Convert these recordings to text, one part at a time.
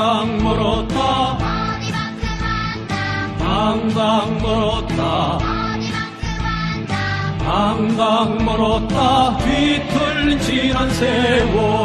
항상 멀었다. 어디만큼 한다 항상 멀었다. 어디만큼 한다 항상 멀었다. 뒤틀린 지난 세월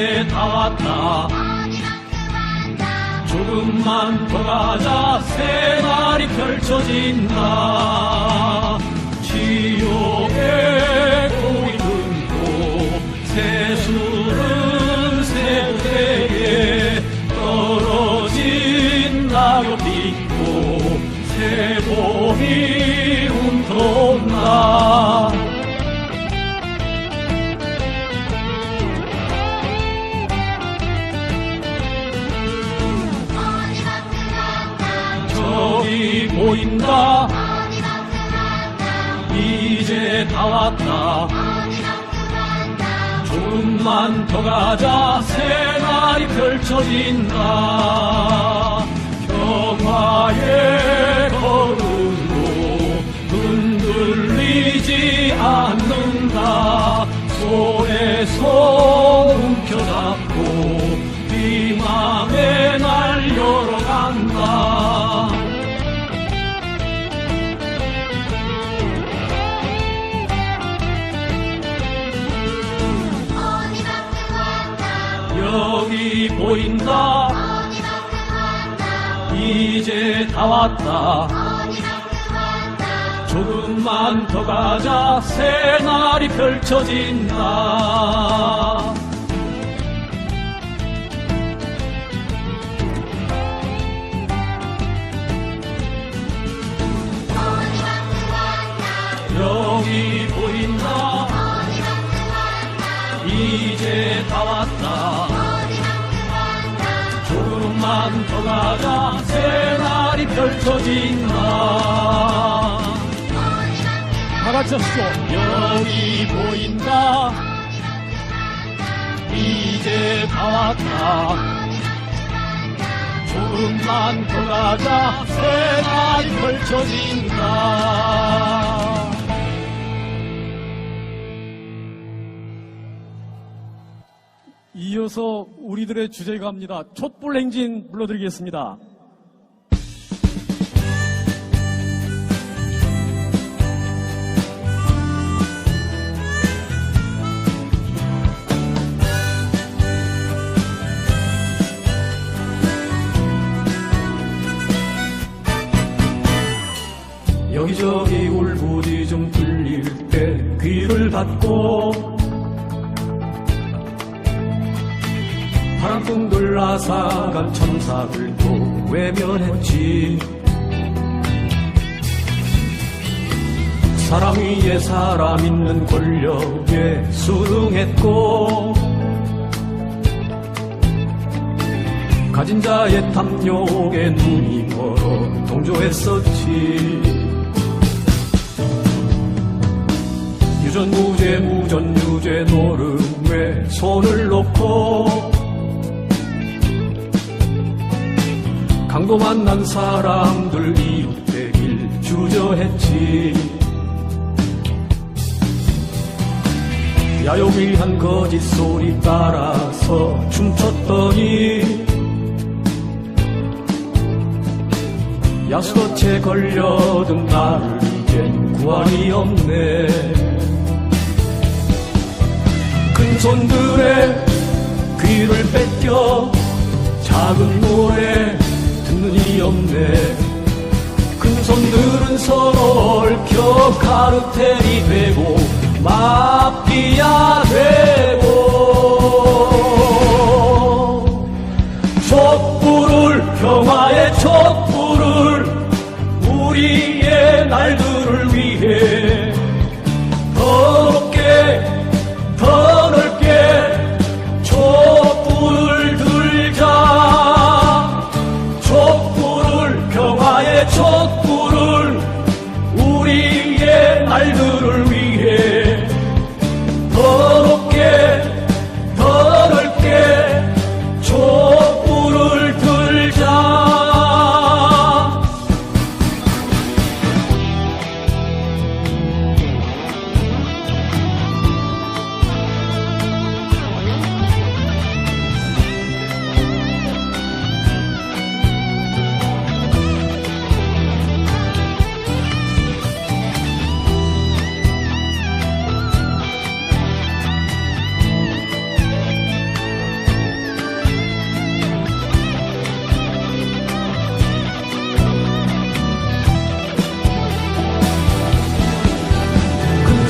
이제 다 왔다. 조금만 더 가자. 새날이 펼쳐진다. 지옥의 고리 등고 새술은 새우대에 떨어진 낙엽 딛고 새봄이 훔터온다 한다. 이제 다 왔다. 조금만 더 가자. 새날이 펼쳐진다. 평화의 걸음으로 흔들리지 않는다. 손에 손 어디만큼 한다. 이제 다 왔다. 조금만 더 가자. 새날이 펼쳐진다 새날이 펼쳐진다 다 같이 하시죠 여기 보인다. 이제 다 왔다. 조금만 더 가자 새날이 펼쳐진다 이어서 우리들의 주제가입니다. 촛불 행진 불러드리겠습니다. 여기저기 울부짖음 들릴 때 귀를 닫고 바람둥들 아사간 천사들도 외면했지. 사람 위에 사람 있는 권력에 순응했고 가진 자의 탐욕에 눈이 멀어 동조했었지 유전무죄 무전유죄 노름에 손을 놓고 강도 만난 사람들 이웃되길 주저했지. 야욕을 한 거짓 소리 따라서 춤췄더니 야수도체 걸려든 나를 이젠 구할이 없네 큰 손들의 귀를 뺏겨 작은 노래 듣는 이 없네. 큰 손들은 서로 얽혀 카르텔이 되고 마피아 되고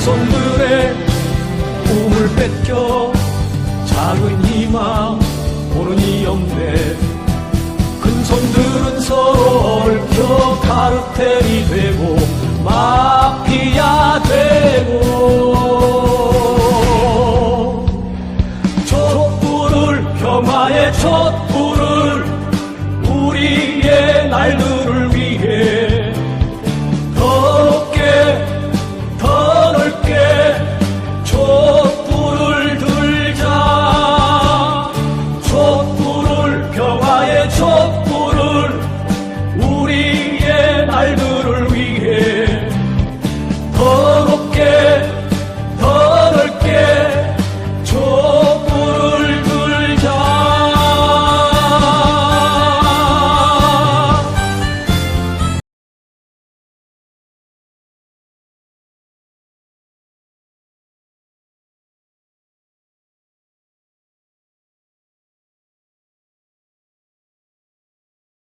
큰 손들의 꿈을 뺏겨 작은 희망 보는이 없네 큰 손들은 서로 얽혀 카르텔이 되고 마피아